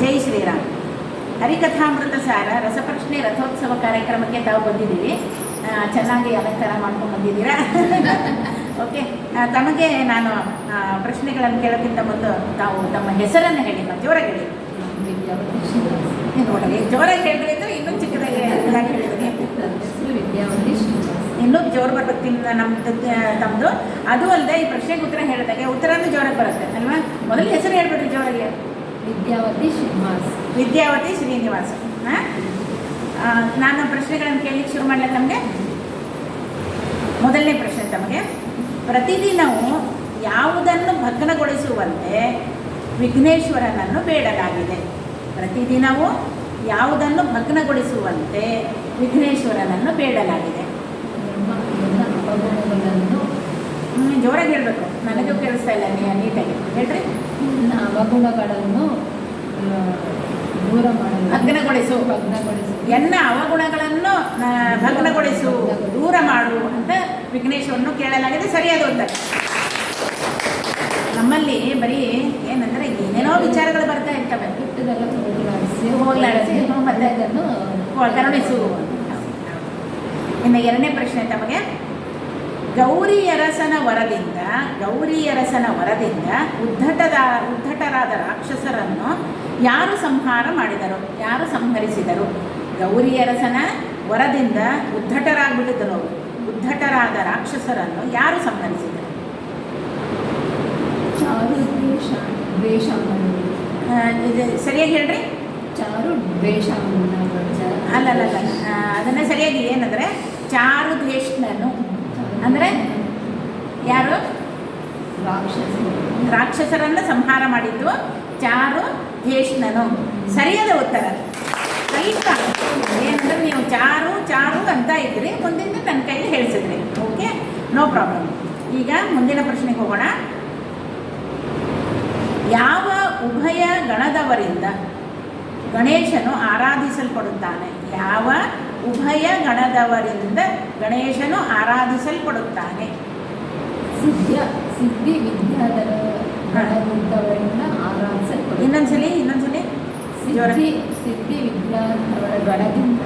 ಜೈ ಶ್ರೀರಾಮ್. ಹರಿಕಥಾಮೃತ ಸಾರ ರಸಪ್ರಶ್ನೆ, ರಥೋತ್ಸವ ಕಾರ್ಯಕ್ರಮಕ್ಕೆ ತಾವು ಬಂದಿದ್ದೀವಿ. ಚೆನ್ನಾಗಿ ಅಲಂಕಾರ ಮಾಡ್ಕೊಂಡು ಬಂದಿದ್ದೀರಾ? ಓಕೆ ತಮಗೆ ನಾನು ಪ್ರಶ್ನೆಗಳನ್ನು ಕೇಳೋಕ್ಕಿಂತ ಮೊದಲು ತಾವು ತಮ್ಮ ಹೆಸರನ್ನು ಹೇಳಿ ಮತ್ತು ಜೋರಾಗಿ ಹೇಳಿ. ನೋಡಲಿ, ಜೋರಾಗಿ ಹೇಳಿದ್ರೆ ಅಂದರೆ ಇನ್ನೂ ಚಿಕ್ಕದಾಗಿ ವಿದ್ಯಾವತಿ ಇನ್ನೂ ಜೋರು ಬರ್ಬೇಕು ನಮ್ದು ತಮ್ಮದು ಅದು ಅಲ್ಲದೆ ಈ ಪ್ರಶ್ನೆಗೆ ಉತ್ತರ ಹೇಳಿದಾಗೆ ಉತ್ತರನೂ ಜೋರಾಗಿ ಬರುತ್ತೆ, ಅಲ್ವಾ? ಮೊದಲು ಹೆಸರು ಹೇಳ್ಬಿಡ್ರಿ ಜೋರಾಗಿ. ವಿದ್ಯಾವತಿ ಶ್ರೀನಿವಾಸ್. ವಿದ್ಯಾವತಿ ಶ್ರೀನಿವಾಸ್. ಹಾಂ? ನಾನು ಪ್ರಶ್ನೆಗಳನ್ನು ಕೇಳಲಿಕ್ಕೆ ಶುರು ಮಾಡಲ ತಮಗೆ? ಮೊದಲನೇ ಪ್ರಶ್ನೆ ತಮಗೆ. ಪ್ರತಿದಿನವೂ ಯಾವುದನ್ನು ಭಗ್ನಗೊಳಿಸುವಂತೆ ವಿಘ್ನೇಶ್ವರನನ್ನು ಬೇಡಲಾಗಿದೆ. ಪ್ರತಿದಿನವೂ ಯಾವುದನ್ನು ಭಗ್ನಗೊಳಿಸುವಂತೆ ವಿಘ್ನೇಶ್ವರನನ್ನು ಬೇಡಲಾಗಿದೆ. ಜೋರಾಗಿ ಹೇಳಬೇಕು. ನನಗೂ ಕೇಳಿಸ್ತಾ ಇಲ್ಲ ನೀ ನೀಟಾಗಿ ಹೇಳ್ರಿ. ಅವಗುಣಗಳನ್ನು ದೂರ ಮಾಡಲು ಭಗ್ನಗೊಳಿಸು. ಭಗ್ನಗೊಳಿಸು ಎಲ್ಲ ಅವಗುಣಗಳನ್ನು ಭಗ್ನಗೊಳಿಸು ದೂರ ಮಾಡು ಅಂತ ವಿಘ್ನೇಶ್ವರನ್ನು ಕೇಳಲಾಗಿದೆ. ಸರಿಯಾದ ಉತ್ತರ ನಮ್ಮಲ್ಲಿ ಬರೀ ಏನಂದ್ರೆ ಏನೇನೋ ವಿಚಾರಗಳು ಬರ್ತಾ ಇರ್ತವೆ. ಹುಟ್ಟದೆಲ್ಲ ಹೋಗಲಾಡಿಸಿ ಹೋಗಲಾಡಿಸಿ, ಮತ್ತೆ ಅದನ್ನು ಕರುಣಿಸು. ಇನ್ನು ಎರಡನೇ ಪ್ರಶ್ನೆ ತಮಗೆ. ಗೌರಿಯರಸನ ವರದಿಂದ ಗೌರಿಯರಸನ ವರದಿಂದ ಉದ್ಧಟದ ಉದ್ಧಟರಾದ ರಾಕ್ಷಸರನ್ನು ಯಾರು ಸಂಹಾರ ಮಾಡಿದರು? ಯಾರು ಸಂಹರಿಸಿದರು? ಗೌರಿಯರಸನ ವರದಿಂದ ಉದ್ಧಟರಾಗ್ಬಿಟ್ಟಿದ್ದರು. ಅವರು. ಉದ್ಧಟರಾದ ರಾಕ್ಷಸರನ್ನು ಯಾರು ಸಂಹರಿಸಿದರು? ಸರಿಯಾಗಿ ಹೇಳ್ರಿ. ಚಾರು ದ್ವೇಷ ಅಲ್ಲಲ್ಲ ಅದನ್ನು ಸರಿಯಾಗಿ ಏನಂದ್ರೆ ಚಾರು ದ್ವೇಷ್ಣನು ಅಂದ್ರೆ ಯಾರು? ರಾಕ್ಷಸರು ರಾಕ್ಷಸರನ್ನು ಸಂಹಾರ ಮಾಡಿದ್ದು ಚಾರು ಜ್ಯೇಷ್ಠನು. ಸರಿಯಾದ ಉತ್ತರ. ಸ್ವಲ್ಪ ಏನಂದ್ರೆ ನೀವು ಚಾರು ಚಾರು ಅಂತ ಇದ್ರಿ. ಮುಂದಿನ ನನ್ನ ಕೈಲಿ ಹೇಳಿಸಿದ್ರಿ. ಓಕೆ ನೋ ಪ್ರಾಬ್ಲಮ್ ಈಗ ಮುಂದಿನ ಪ್ರಶ್ನೆಗೆ ಹೋಗೋಣ. ಯಾವ ಉಭಯ ಗಣದವರಿಂದ ಗಣೇಶನು ಆರಾಧಿಸಲ್ಪಡುತ್ತಾನೆ? ಯಾವ ಉಭಯ ಗಣದವರಿಂದ ಗಣೇಶನು ಆರಾಧಿಸಲ್ಪಡುತ್ತಾನೆ. ಸಿದ್ಧ ಸಿದ್ಧಿ ವಿದ್ಯಾಧರ ಗಣದವರಿಂದ ಆರಾಧಿಸಲ್ಪಡುತ್ತದೆ ಇನ್ನೊಂದ್ಸಲಿ ಇನ್ನೊಂದ್ಸಲಿ. ಸಿದ್ಧಿ ಸಿದ್ಧಿ ವಿದ್ಯಾಧರ ಗಣದಿಂದ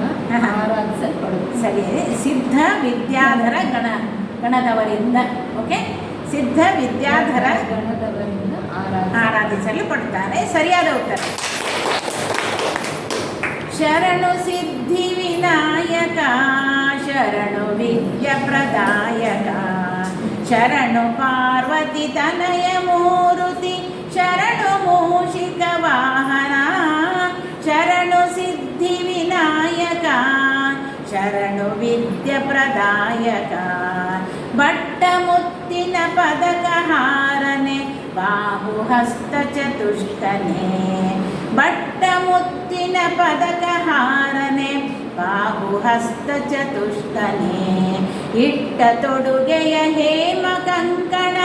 ಆರಾಧಿಸಲ್ಪಡುತ್ತೆ ಸರಿ ಸಿದ್ಧ ವಿದ್ಯಾಧರ ಗಣ ಗಣದವರಿಂದ ಓಕೆ? ಸಿದ್ಧ ವಿದ್ಯಾಧರ ಗಣದವರಿಂದ ಆರಾಧಿಸ ಆರಾಧಿಸಲ್ಪಡುತ್ತಾರೆ ಸರಿಯಾದ ಉತ್ತರ. శరణు సిద్ధి వినాయక శరణు విద్య ప్రదాయక శరణు పార్వతి తనయమూరుతి శరణు మూషిక వాహన శరణు సిద్ధి వినాయక శరణు విద్య ప్రదాయక బట్టముత్తిన పదకహారనే బాహుహస్తచతుష్టనే ಬಾಹುಹಸ್ತ ಚತುಷ್ಕನೆ ಇಟ್ಟ ತೊಡುಗೆಯ ಹೇಮ ಕಂಕಣ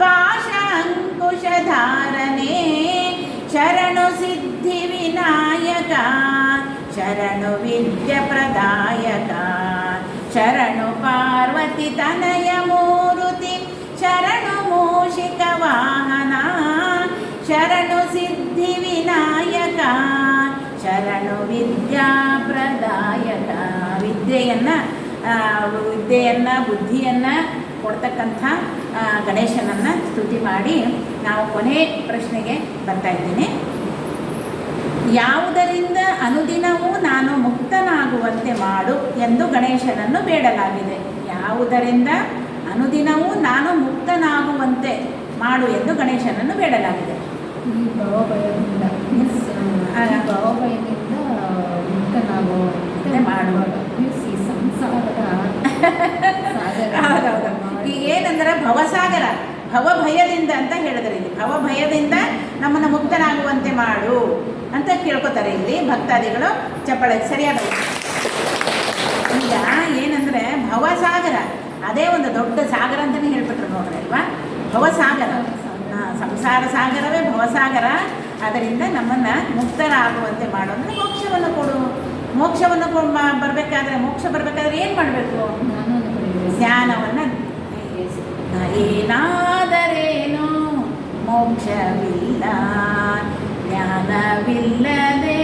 ಪಾಶ ಅಂಕುಶಧಾರನೆ ಶರಣು ಸಿದ್ಧಿ ವಿನಾಯಕ ಶರಣು ವಿದ್ಯ ಪ್ರದಾಯಕ ಶರಣು ಪಾರ್ವತಿ ತನಯ ಮೂರುತಿ ಶರಣು ಮೂಷಿಕ ವಾಹನ ಶರಣು ಸಿದ್ಧಿ ವಿನಾಯಕ ಶರಣು ವಿದ್ಯಾ ಪ್ರದಾಯಕ ವಿದ್ಯೆಯನ್ನು ವಿದ್ಯೆಯನ್ನು ಬುದ್ಧಿಯನ್ನು ಕೊಡ್ತಕ್ಕಂಥ ಗಣೇಶನನ್ನು ಸ್ತುತಿ ಮಾಡಿ ನಾವು ಕೊನೆ ಪ್ರಶ್ನೆಗೆ ಬರ್ತಾ ಇದ್ದೀನಿ. ಯಾವುದರಿಂದ ಅನುದಿನವೂ ನಾನು ಮುಕ್ತನಾಗುವಂತೆ ಮಾಡು ಎಂದು ಗಣೇಶನನ್ನು ಬೇಡಲಾಗಿದೆ. ಯಾವುದರಿಂದ ಅನುದಿನವೂ ನಾನು ಮುಕ್ತನಾಗುವಂತೆ ಮಾಡು ಎಂದು ಗಣೇಶನನ್ನು ಬೇಡಲಾಗಿದೆ. ಈ ಭವಭಯದಿಂದ ಮುಕ್ತನಾಗುವಂತೆ ಮಾಡುವಾಗ. ಮೀನ್ಸ್ ಈ ಸಂಸಾರದ ಸಾಗರ ಹೌದೌದು ಈಗ ಏನಂದ್ರೆ ಭವಸಾಗರ, ಭವಭಯದಿಂದ ಅಂತ ಹೇಳಿದ್ರೆ ಇಲ್ಲಿ. ಭವಭಯದಿಂದ ನಮ್ಮನ್ನು ಮುಕ್ತನಾಗುವಂತೆ ಮಾಡು ಅಂತ ಕೇಳ್ಕೊತಾರೆ ಇಲ್ಲಿ ಭಕ್ತಾದಿಗಳು ಚಪ್ಪಳ, ಸರಿಯಾದ. ಈಗ ಏನಂದ್ರೆ ಭವಸಾಗರ, ಅದೇ ಒಂದು ದೊಡ್ಡ ಸಾಗರ ಅಂತಲೇ ಹೇಳ್ಬಿಟ್ರು ನೋಡ್ರಿ ಅಲ್ವಾ? ಭವಸಾಗರ. ಸಂಸಾರ ಸಾಗರವೇ ಭವಸಾಗರ. ಅದರಿಂದ ನಮ್ಮನ್ನು ಮುಕ್ತರಾಗುವಂತೆ ಮಾಡು ಅಂದರೆ ಮೋಕ್ಷವನ್ನು ಕೊಡು ಮೋಕ್ಷವನ್ನು ಬರಬೇಕಾದ್ರೆ ಮೋಕ್ಷ ಬರಬೇಕಾದ್ರೆ ಏನು ಮಾಡಬೇಕು? ಜ್ಞಾನವನ್ನು ಏನಾದರೇನು? ಮೋಕ್ಷವಿಲ್ಲ. ಜ್ಞಾನವಿಲ್ಲದೆ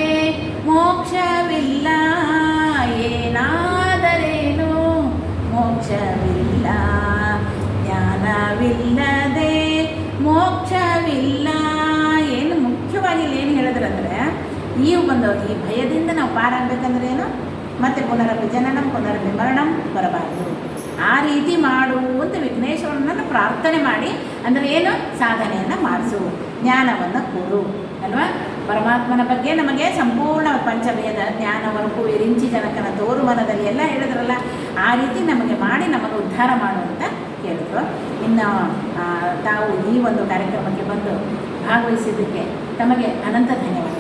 ಮೋಕ್ಷವಿಲ್ಲ. ಏನಾದರೇನು? ಮೋಕ್ಷವಿಲ್ಲ. ಜ್ಞಾನವಿಲ್ಲದೆ ಮೋಕ್ಷವಿಲ್ಲ. ಏನು ಮುಖ್ಯವಾಗಿ ಏನು ಹೇಳಿದ್ರಂದ್ರೆ ಈ ಬಂದವ್ರು ಈ ಭಯದಿಂದ ನಾವು ಪಾರಾಗಬೇಕಂದ್ರೆ ಏನು? ಮತ್ತೆ ಪುನರಪಿ ಜನನಂ, ಪುನರಪಿ ಮರಣಂ ಬರಬಾರದು. ಆ ರೀತಿ ಮಾಡು ಅಂತ ವಿಘ್ನೇಶ್ವರನನ್ನು ಪ್ರಾರ್ಥನೆ ಮಾಡಿ, ಅಂದರೆ ಏನು? ಸಾಧನೆಯನ್ನು ಮಾಡಿಸು, ಜ್ಞಾನವನ್ನು ಕೊಡು, ಅಲ್ವಾ? ಪರಮಾತ್ಮನ ಬಗ್ಗೆ ನಮಗೆ ಸಂಪೂರ್ಣ ಪಂಚಭೇದ ಜ್ಞಾನವರೆಗೂ ವಿರಿಂಚಿ ಜನಕನ ತೋರುಮನದಲ್ಲಿ ಎಲ್ಲ ಹೇಳಿದ್ರಲ್ಲ, ಆ ರೀತಿ ನಮಗೆ ಮಾಡಿ ನಮಗೆ ಉದ್ಧಾರ ಮಾಡು ಅಂತ ಹೇಳಿದ್ರು ಇನ್ನು ತಾವು ಈ ಒಂದು ಕಾರ್ಯಕ್ರಮಕ್ಕೆ ಬಂದು ಭಾಗವಹಿಸಿದ್ದಕ್ಕೆ ತಮಗೆ ಅನಂತ ಧನ್ಯವಾದ